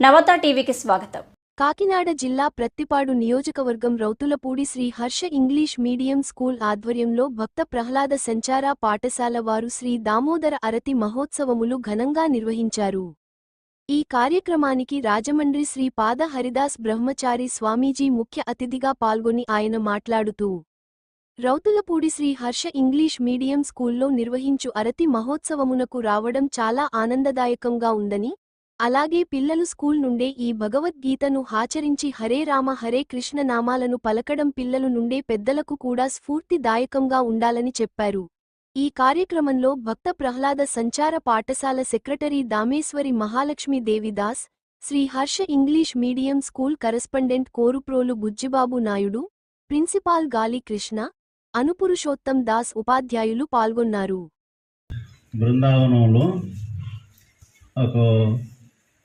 నవత టీవీకి స్వాగతం. కాకినాడ జిల్లా ప్రత్తిపాడు నియోజకవర్గం Rowthulapudi Sri Harsha English medium school ఆధ్వర్యంలో భక్త ప్రహ్లాద సంచార పాఠశాల వారు శ్రీ దామోదర అరతి మహోత్సవములు ఘనంగా నిర్వహించారు. ఈ కార్యక్రమానికి రాజమండ్రి శ్రీ పాద హరిదాస్ బ్రహ్మచారి స్వామీజీ ముఖ్య అతిథిగా పాల్గొని ఆయన మాట్లాడుతూ రౌతులపూడి శ్రీ హర్ష ఇంగ్లీష్ మీడియం స్కూల్లో నిర్వహించు అరతి మహోత్సవమునకు రావడం చాలా ఆనందదాయకంగా ఉందని అలాగే పిల్లలు స్కూల్ నుండే ఈ భగవద్గీతను హాచరించి హరే రామ హరే కృష్ణ నామాలను పలకడం పిల్లలు నుండే పెద్దలకు కూడా స్ఫూర్తిదాయకంగా ఉండాలని చెప్పారు. ఈ కార్యక్రమంలో భక్త ప్రహ్లాద సంచార పాఠశాల secretary Dameshwari Mahalakshmi Devidas Sri Harsha English medium school correspondent Koruprolu Bujjibabu Naidu principal Gali Krishna Anupurushottam Das ఉపాధ్యాయులు పాల్గొన్నారు. బృందావనంలో ఒక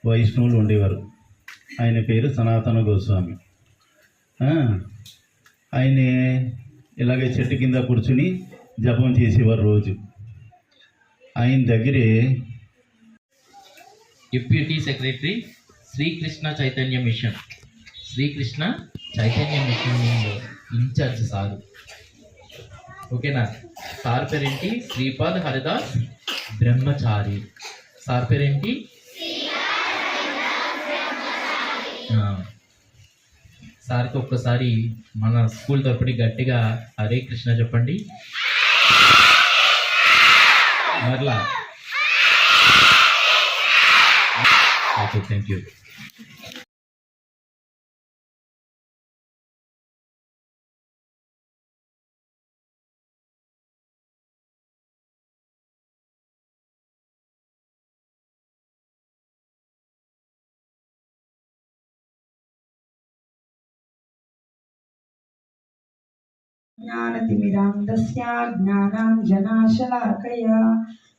వైష్ణవులు ఉండేవారు. ఆయన పేరు సనాతన గోస్వామి. ఆయన ఇలాగే చెట్టు కింద కూర్చుని జపం చేసేవారు రోజు. ఆయన దగ్గరే deputy secretary Srikrishna Chaitanya mission. Srikrishna Chaitanya mission in charge sir. ఓకేనా? సార్ పేరేంటి? శ్రీపాద్ హరిదాస్ బ్రహ్మచారి. సార్ పేరేంటి ఆ, సార్కి ఒక్కసారి మన స్కూల్ తరపుని గట్టిగా హరే కృష్ణ చెప్పండి. మరలా. ఓకే థ్యాంక్ యూ ज्ञानतिमिरान्धस्य ज्ञानाञ्जनाशलाकया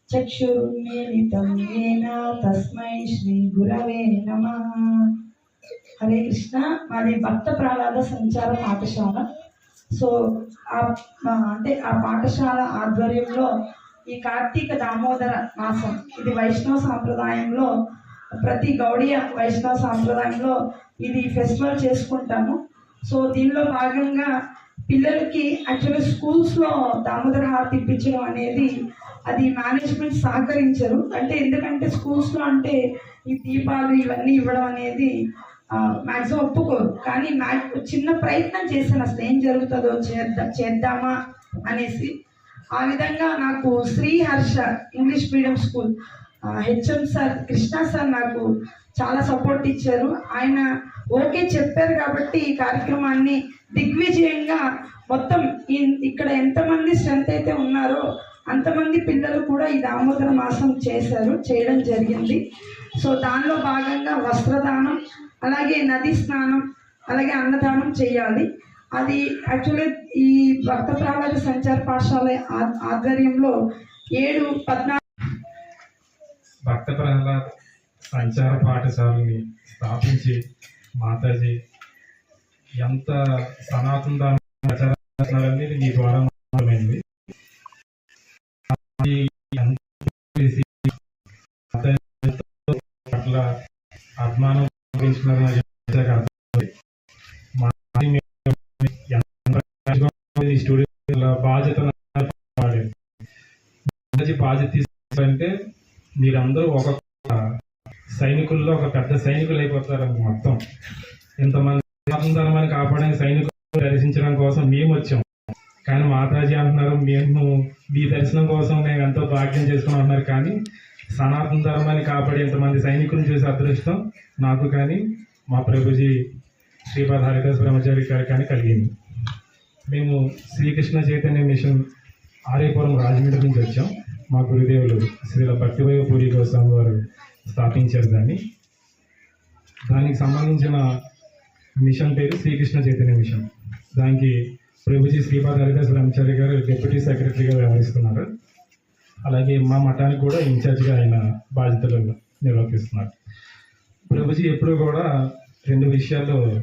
चक्षुरुन्मीलितं येन తస్మై శ్రీ గురవే నమ హరే కృష్ణ మాది భక్త ప్రహ్లాద సంచార పాఠశాల సో ఆ ఆ, అంటే ఆ పాఠశాల ఆధ్వర్యంలో ఈ కార్తీక దామోదర మాసం ఇది వైష్ణవ సాంప్రదాయంలో ప్రతి గౌడీయ వైష్ణవ సాంప్రదాయంలో ఇది ఫెస్టివల్ చేసుకుంటాము సో దీనిలో భాగంగా పిల్లలకి యాక్చువల్లీ స్కూల్స్లో దామోదర హారతి ఇప్పించడం అనేది అది మేనేజ్మెంట్ సహకరించరు. అంటే ఎందుకంటే స్కూల్స్లో అంటే ఈ దీపాలు ఇవన్నీ ఇవ్వడం అనేది మ్యాక్సిమం ఒప్పుకోరు. కానీ మ్యా చిన్న ప్రయత్నం చేశాను అసలు ఏం జరుగుతుందో చేద్దా చేద్దామా అనేసి. ఆ విధంగా నాకు Sri Harsha English medium school HM sir Krishna sir నాకు చాలా సపోర్ట్ ఇచ్చారు. ఆయన ఓకే చెప్పారు కాబట్టి ఈ కార్యక్రమాన్ని దిగ్విజయంగా మొత్తం ఇక్కడ ఎంతమంది స్ట్రెంత్ అయితే ఉన్నారో అంతమంది పిల్లలు కూడా ఈ దామోదర మాసం చేశారు చేయడం జరిగింది. సో దానిలో భాగంగా వస్త్రదానం అలాగే నది స్నానం అలాగే అన్నదానం చేయాలి. అది యాక్చువల్లీ ఈ భక్త ప్రాణాల సంచార పాఠశాల ఆధ్వర్యంలో ఏడు పద్నాలుగు భక్త ప్రహ్లాద్ సంచార పాఠశాలని స్థాపించి మాతాజీ ఎంత సనాతన ధర్మ ప్రచారం మీ ద్వారా మాత్రమైంది. పట్ల అభిమానం స్టూడెంట్ బాధ్యత బాధ్యత తీసుకుంటే మీరందరూ ఒక సైనికుల్లో ఒక పెద్ద సైనికులు అయిపోతారు మొత్తం. ఇంతమంది సనాతన ధర్మాన్ని కాపాడే సైనికులు దర్శించడం కోసం మేము వచ్చాం కానీ మాతాజీ అంటున్నారు మేము మీ దర్శనం కోసం మేము ఎంతో భాగ్యం చేసుకుని అంటున్నారు కానీ సనాతన ధర్మాన్ని కాపాడే ఇంతమంది సైనికులను చూసే అదృష్టం నాకు కానీ మా ప్రభుజీ శ్రీపాద హరిదాస్ బ్రహ్మచారి గారి కానీ కలిగింది. మేము శ్రీకృష్ణ చైతన్య మిషన్ ఆర్యపురం రాజమండ్రి నుంచి వచ్చాం. మా గురుదేవులు శ్రీల భక్తివైవ పూరి గోస్వామి వారు స్థాపించారు దాన్ని. దానికి సంబంధించిన మిషన్ పేరు శ్రీకృష్ణ చైతన్య మిషన్. దానికి ప్రభుజీ శ్రీపాద హరిదాస్ బ్రహ్మచారి గారు డిప్యూటీ సెక్రటరీగా వ్యవహరిస్తున్నారు. అలాగే మా మఠానికి కూడా ఇన్ఛార్జ్గా ఆయన బాధ్యతలు నిర్వర్తిస్తున్నారు. ప్రభుజీ ఎప్పుడూ కూడా రెండు విషయాల్లో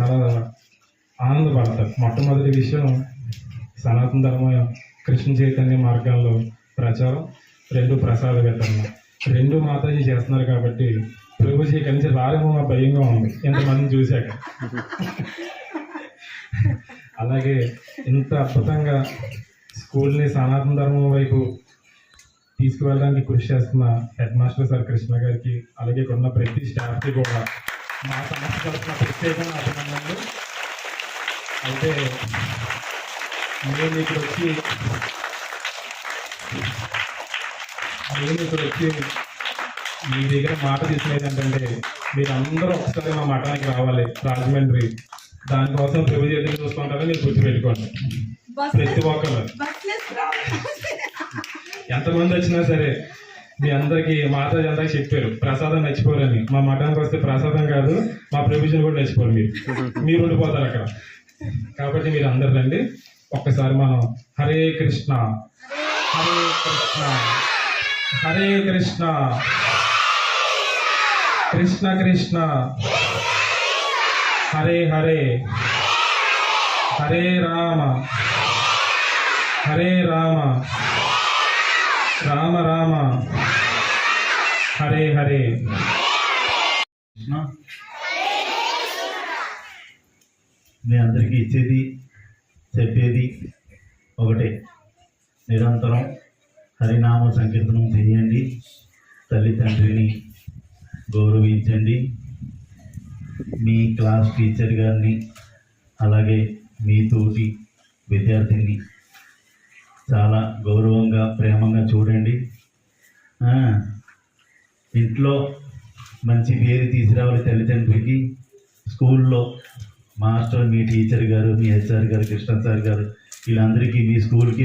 చాలా ఆనందపడతారు. మొట్టమొదటి విషయం సనాతన ధర్మ కృష్ణ చైతన్య మార్గాల్లో ప్రచారం రెండు ప్రసాద వితరణ రెండు మాతాజీ చేస్తున్నారు కాబట్టి ప్రభుజీ ఇక్కడి నుంచి రాలేమో భయంగా ఉంది. ఎంతమంది చూశాక. అలాగే ఇంత అద్భుతంగా స్కూల్ని సనాతన ధర్మం వైపు తీసుకువెళ్ళడానికి కృషి చేస్తున్న హెడ్ మాస్టర్ సార్ కృష్ణ గారికి అలాగే కొన్న ఉన్న ప్రతి స్టాఫ్కి కూడా మా సంస్థ తరఫున ప్రత్యేకంగా అభినందనలు. అయితే నేను ఇక్కడ వచ్చి నేను ఇక్కడ వచ్చి మీ దగ్గర మాట తీసుకునేది ఏంటంటే మీరు అందరూ ఒకసారి మా మఠానికి రావాలి రాజమండ్రి. దానికోసం ప్రభు ఎదురు చూస్తుంటారని మీరు గుర్తుపెట్టుకోండి. ప్రతి ఒక్కరు. ఎంతమంది వచ్చినా సరే మీ అందరికి మాతా అందరికి చెప్పారు ప్రసాదం నచ్చిపోరని మా మఠానికి వస్తే ప్రసాదం కాదు మా ప్రభుజన్ కూడా నచ్చిపోరు మీరు. మీరు ఉండిపోతారు అక్కడ. కాబట్టి మీరు అందరు రండి. ఒక్కసారి మనం హరే కృష్ణ. హరే కృష్ణ. హరే కృష్ణ కృష్ణ. కృష్ణ హరే హరే. హరే రామ. హరే రామ. రామ రామ. హరే హరే. కృష్ణ మీ అందరికీ ఇచ్చేది చెప్పేది ఒకటే. నిరంతరం హరినామ సంకీర్తనం చేయండి. తల్లిదండ్రిని గౌరవించండి. మీ క్లాస్ టీచర్ గారిని అలాగే మీ తోటి విద్యార్థిని చాలా గౌరవంగా ప్రేమంగా చూడండి. ఇంట్లో మంచి పేరు తీసుకురావాలి తల్లిదండ్రులకి స్కూల్లో మాస్టర్ మీ టీచర్ గారు మీ హెచ్ఆర్ గారు కృష్ణ సార్ గారు వీళ్ళందరికీ మీ స్కూల్కి